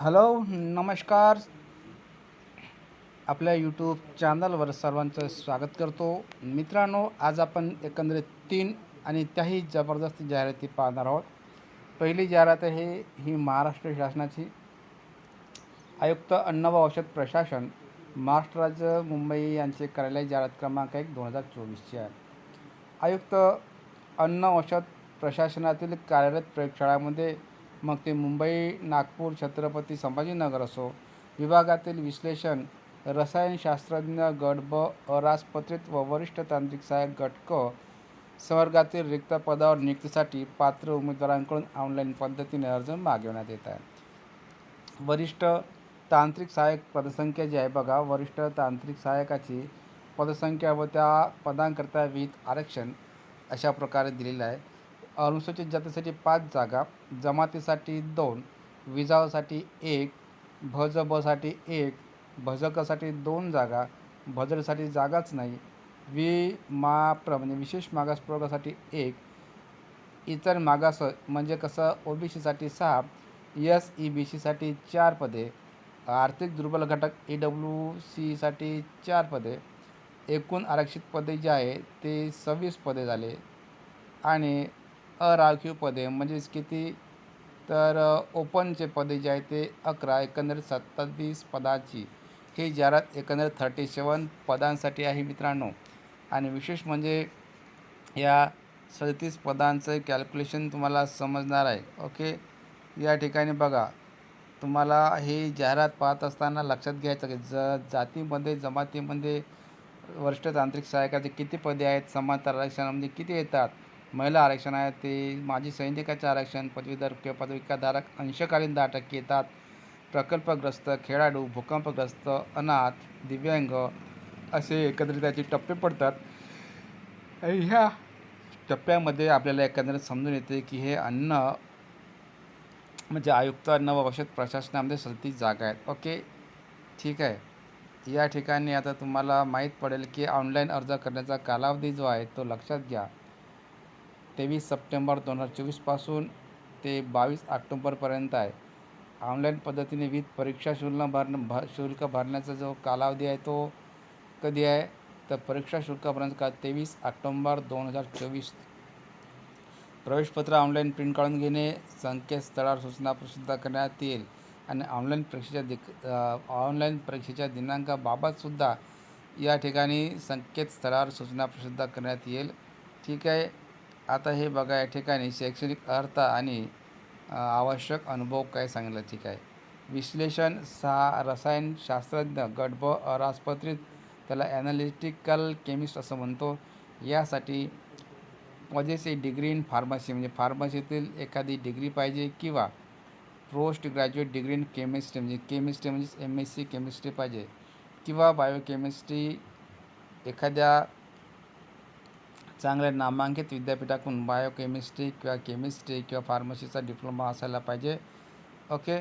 Hello नमस्कार. आपल्या YouTube चॅनलवर सर्वांचं स्वागत करतो. मित्रांनो आज आपण एकंदरीत तीन आणि त्याही जबरदस्त जाहिराती पाहणार आहोत. पहिली जाहिरात आहे ही महाराष्ट्र शासनाची. आयुक्त अन्न व औषध प्रशासन महाराष्ट्र राज्य मुंबई यांचे कार्यालय जाहिरात क्रमांक एक दोन हजार चोवीसची आहे. आयुक्त अन्न औषध प्रशासनातील कार्यरत प्रयोगशाळामध्ये मग ते मुंबई नागपूर छत्रपती संभाजीनगर असो. विभागातील विश्लेषण रसायनशास्त्रज्ञ गट ब अराजपत्रित व वरिष्ठ तांत्रिक सहाय्यक गट क संवर्गातील रिक्त पदावर नियुक्तीसाठी पात्र उमेदवारांकडून ऑनलाईन पद्धतीने अर्ज मागवण्यात येत आहे वरिष्ठ तांत्रिक सहाय्यक पदसंख्या जी आहे बघा वरिष्ठ तांत्रिक सहाय्यकाची पदसंख्या व त्या पदांकरता विहित आरक्षण अशा प्रकारे दिलेलं आहे. अनुसूचित जातीसाठी पाच जागा जमातीसाठी दोन विजावसाठी एक भज बसाठी एक भजकसाठी दोन जागा भजरसाठी जागाच नाही वि मा प्र म्हणजे विशेष मागास प्रवर्गासाठी एक इतर मागास म्हणजे कसं ओ बी सीसाठी सहा एस ई बी सीसाठी चार पदे आर्थिक दुर्बल घटक ई डब्ल्यू सीसाठी चार पदे एकूण आरक्षित पदे जे आहे ते सव्वीस पदे झाले. आणि अराखीव पदे म्हणजेच किती तर ओपनचे पदे जे आहे ते अकरा एकंदरीत सत्तावीस पदाची. ही जाहिरात एकंदरीत थर्टी सेवन पदांसाठी आहे मित्रांनो. आणि विशेष म्हणजे या सदतीस पदांचं कॅल्क्युलेशन तुम्हाला समजणार आहे. ओके? या ठिकाणी बघा. तुम्हाला ही जाहिरात पाहत असताना लक्षात घ्यायचं की ज जातीमध्ये जमातीमध्ये वरिष्ठ तांत्रिक सहायकाचे किती पदे आहेत? समांतर आरक्षणामध्ये किती येतात? महिला आरक्षण आहे ते माजी सैनिकाचे आरक्षण पदवीधर किंवा पदविकाधारक अंशकालीन दहा टक्के येतात. प्रकल्पग्रस्त खेळाडू भूकंपग्रस्त अनाथ दिव्यांग असे एकत्रित त्याचे टप्पे पडतात. ह्या टप्प्यामध्ये आपल्याला एकंदरीत समजून येते की हे अन्न म्हणजे आयुक्त अन्न व औषध प्रशासनामध्ये सलती जागा आहेत. ओके? ठीक आहे. या ठिकाणी आता तुम्हाला माहीत पडेल की ऑनलाईन अर्ज करण्याचा कालावधी जो आहे तो लक्षात घ्या. तेवीस सप्टेंबर दोन हजार चोवीसपासून ते बावीस ऑक्टोंबरपर्यंत आहे. ऑनलाईन पद्धतीने विविध परीक्षा शुल्क भरणं भ शुल्क भरण्याचा जो कालावधी आहे तो कधी आहे? तर परीक्षा शुल्क भरण्याचा का तेवीस ऑक्टोंबर दोन हजार चोवीस. प्रवेशपत्र ऑनलाईन प्रिंट काढून घेणे संकेतस्थळावर सूचना प्रसिद्ध करण्यात येईल आणि ऑनलाईन परीक्षेच्या दि ऑनलाईन परीक्षेच्या दिनांकाबाबतसुद्धा या ठिकाणी संकेतस्थळावर सूचना प्रसिद्ध करण्यात येईल. ठीक आहे? आता हे बघा या ठिकाणी शैक्षणिक अर्थ आणि आवश्यक अनुभव काय सांगितलं? ठीक आहे. विश्लेषण सहा रसायनशास्त्रज्ञ गट ब अराजपत्रित त्याला ॲनालिटिकल केमिस्ट असं म्हणतो. यासाठी पॉझेसी डिग्री इन फार्मसी म्हणजे फार्मसीतील एखादी डिग्री पाहिजे किंवा post graduate degree in chemistry म्हणजे केमिस्ट्री म्हणजेच एम एस सी केमिस्ट्री पाहिजे. किंवा बायोकेमिस्ट्री एखाद्या चांगल्या नामांकित विद्यापीठातून बायोकेमिस्ट्री किंवा केमिस्ट्री किंवा फार्मसीचा डिप्लोमा असायला पाहिजे. ओके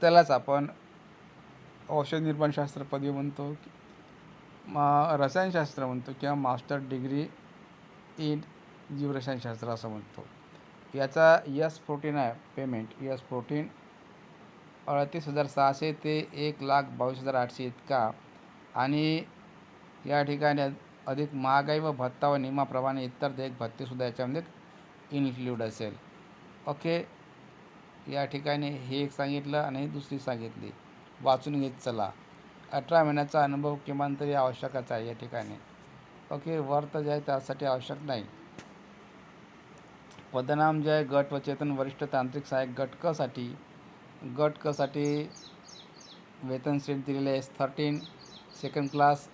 त्यालाच आपण औषध निर्माणशास्त्र पदवी म्हणतो मा रसायनशास्त्र म्हणतो किंवा मास्टर डिग्री इन जीवरसायनशास्त्र असं म्हणतो. याचा यस फोर्टीन आहे पेमेंट यस फोर्टीन अडतीस हजार सहाशे ते एक लाख बावीस हजार आठशे इतका. आणि या ठिकाणी अधिक महागाई व भत्ता व नियमाप्रमाणे इतर देयक भत्तेसुद्धा याच्यामध्ये इन्क्ल्यूड असेल. ओके या ठिकाणी हे एक सांगितलं आणि दुसरी सांगितली. वाचून घेत चला. अठरा महिन्याचा अनुभव किमान तरी आवश्यकच आहे या ठिकाणी. ओके वर्त जे आहे त्यासाठी आवश्यक नाही. पदनाम जे आहे गट व चेतन वरिष्ठ तांत्रिक सहाय्यक गट कसाठी गट कसाठी वेतन सीट दिलेले आहे. थर्टीन सेकंड क्लास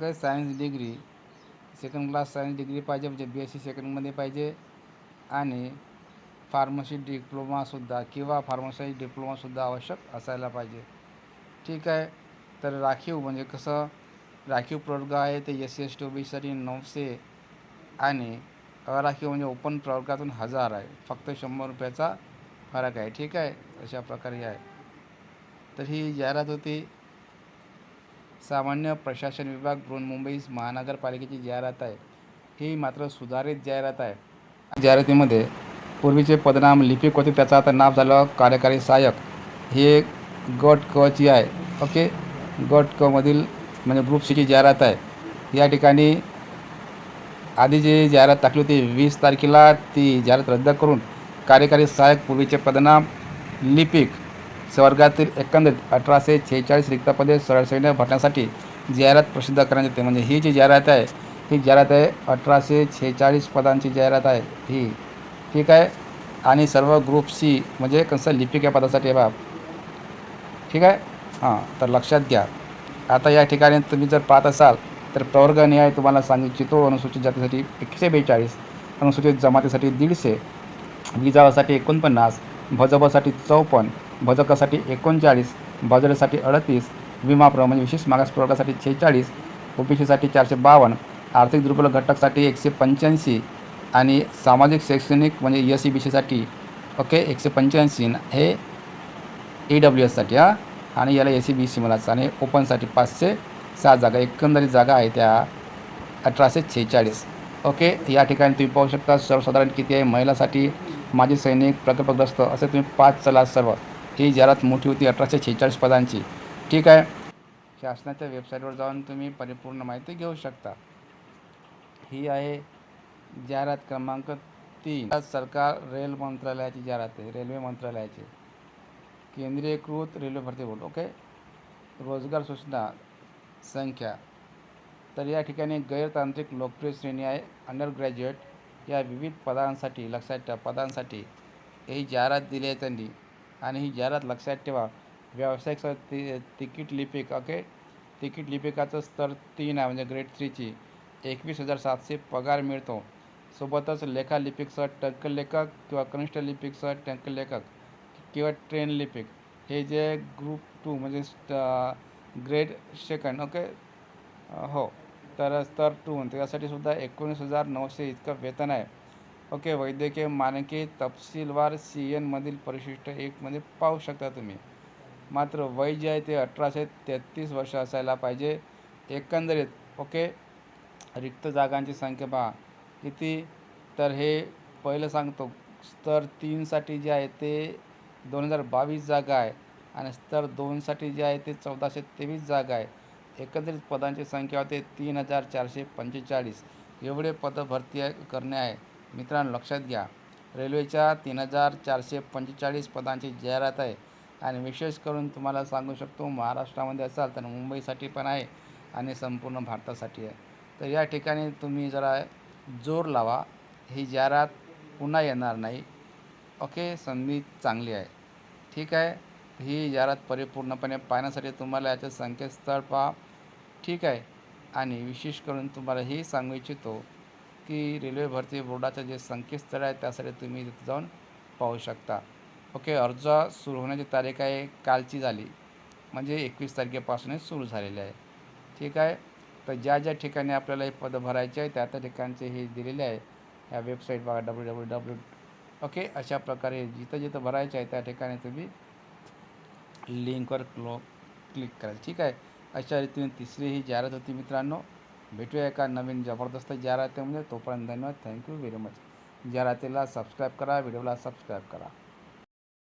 काय science degree second class science degree पाहिजे म्हणजे बी एस सी सेकंडमध्ये पाहिजे. आणि फार्मसी डिप्लोमासुद्धा किंवा फार्मसी डिप्लोमासुद्धा आवश्यक असायला पाहिजे. ठीक आहे? तर राखीव म्हणजे कसं? राखीव प्रवर्ग आहे ते S C S T O B नऊशे आणि अराखीव म्हणजे ओपन प्रवर्गातून हजार आहे. फक्त शंभर रुपयाचा फरक आहे. ठीक आहे? अशा प्रकारे आहे. तर ही जाहिरात होती. सामान्य प्रशासन विभाग बृहन्मुंबई महानगरपालिकेची जाहिरात आहे. ही मात्र सुधारित जाहिरात आहे. जाहिरातीमध्ये पूर्वीचे पदनाम लिपिक होते त्याचं आता नाव झालं कार्यकारी सहाय्यक. हे गट कची आहे. ओके? गट कमधील म्हणजे ग्रुप सीची जाहिरात आहे. या ठिकाणी आधी जी जाहिरात टाकली होती वीस तारखेला ती जाहिरात रद्द करून कार्यकारी सहाय्यक पूर्वीचे पदनाम लिपिक स्वर्गातील एकंदरीत अठराशे छेचाळीस रिक्तपदे सरसैन्य भरण्यासाठी जाहिरात प्रसिद्ध करण्यात येते. म्हणजे ही जी जाहिरात आहे ही जाहिरात आहे अठराशे छेचाळीस पदांची जाहिरात आहे. ही ठीक आहे? आणि सर्व ग्रुप सी म्हणजे कसं लिपिक या पदासाठी आहे बा ठीक आहे? हां तर लक्षात घ्या. आता या ठिकाणी तुम्ही जर पाहत असाल तर प्रवर्ग न्याय तुम्हाला सांगू इच्छितो अनुसूचित जातीसाठी एकशे बेचाळीस अनुसूचित जमातीसाठी दीडशे विजावासाठी एकोणपन्नास भजबासाठी चौपन्न बदकासाठी एकोणचाळीस भजडेसाठी अडतीस विमा प्र म्हणजे विशेष मागास प्रवर्गासाठी छेचाळीस ओबीसीसाठी चारशे बावन्न आर्थिक दुर्बल घटकासाठी एकशे पंच्याऐंशी आणि सामाजिक शैक्षणिक म्हणजे एस सी बी सीसाठी ओके एकशे पंच्याऐंशी हे ई डब्ल्यू एससाठी हां. आणि याला ए सी बी सी मलाच आणि ओपनसाठी पाचशे सहा जागा एकंदरीत जागा आहे त्या अठराशे छेचाळीस. ओके या ठिकाणी तुम्ही पाहू शकता सर्वसाधारण किती आहे महिलासाठी माजी सैनिक प्रकल्पग्रस्त असे तुम्ही पाच चला सर्व. ही जाहिरात मोठी होती अठराशे छेचाळीस पदांची. ठीक आहे. शासनाच्या वेबसाईटवर जाऊन तुम्ही परिपूर्ण माहिती घेऊ शकता. ही आहे जाहिरात क्रमांक तीन. सरकार रेल मंत्रालयाची जाहिरात आहे रेल्वे मंत्रालयाची. केंद्रीयकृत रेल्वे भरती बोर्ड ओके? रोजगार सूचना संख्या. तर या ठिकाणी गैरतांत्रिक लोकप्रिय श्रेणी आहे अंडर ग्रॅज्युएट या विविध पदांसाठी लक्षात ठेवा पदांसाठी. ही जाहिरात दिली आहे त्यांनी. आणि ही जाहिरात लक्षात ठेवा. व्यावसायिक स ति तिकीट लिपिक ओके? तिकीट लिपिकाचं स्तर तीन आहे म्हणजे ग्रेड थ्रीची एकवीस हजार सातशे पगार मिळतो. सोबतच लेखा लिपिकसह टंक लेखक किंवा कनिष्ठ लिपिकसह टंक लेखक किंवा ट्रेन लिपिक. हे जे ग्रुप टू म्हणजे ग्रेड सेकंड ओके? हो. तर स्तर टू त्यासाठी सुद्धा एकोणीस हजार नऊशे इतकं वेतन आहे. ओके वैद्यकीय मानके तपशीलवार सी एनमधील परिशिष्ट एकमध्ये पाहू शकता तुम्ही. मात्र वय जे आहे ते अठराशे तेहतीस वर्ष असायला पाहिजे. एकंदरीत ओके रिक्त जागांची संख्या पहा. किती? तर हे पहिलं सांगतो. स्तर तीनसाठी जे आहे ते दोन हजार बावीस जागा आहे आणि स्तर दोनसाठी जे आहे ते चौदाशे तेवीस जागा आहे. एकंदरीत पदांची संख्या होते तीन हजार चारशे पंचेचाळीस. एवढे पदं भरती आहे करणे आहे. मित्रांनो लक्षात घ्या. रेल्वेच्या तीन हजार चारशे पंचेचाळीस पदांची जाहिरात आहे आणि विशेष करून तुम्हाला सांगू शकतो महाराष्ट्रामध्ये असाल तर मुंबईसाठी पण आहे आणि संपूर्ण भारतासाठी आहे. तर या ठिकाणी तुम्ही जरा जोर लावा. ही जाहिरात पुन्हा येणार नाही. ओके? संधी चांगली आहे. ठीक आहे? ही जाहिरात परिपूर्णपणे पाहण्यासाठी तुम्हाला याचं संकेतस्थळ पहा. ठीक आहे? आणि विशेष करून तुम्हाला हे सांगू इच्छितो की रेल्वे भरती बोर्डाचं जे संकेतस्थळ आहे त्यासाठी तुम्ही तिथे जाऊन पाहू शकता. ओके अर्ज सुरू होण्याची तारीख आहे कालची झाली. म्हणजे एकवीस तारखेपासूनच सुरू झालेली आहे. ठीक आहे? तर ज्या ज्या ठिकाणी आपल्याला हे पदं भरायचे आहे त्या त्या ठिकाणचे हे दिलेले आहे. ह्या वेबसाईट बघा डब्ल्यू डब्ल्यू डब्ल्यू ओके अशा प्रकारे जिथं जिथं भरायचे आहे त्या ठिकाणी तुम्ही लिंकवर क्लो क्लिक कराल. ठीक आहे? अशा रीतीने तिसरी ही जाहिरात होती मित्रांनो. भेटूया एका नवीन जबरदस्त जाहिरातीमध्ये. तोपर्यंत धन्यवाद. थँक्यू व्हेरी मच जाहिरातीला सबस्क्राईब करा व्हिडिओला सबस्क्राईब करा.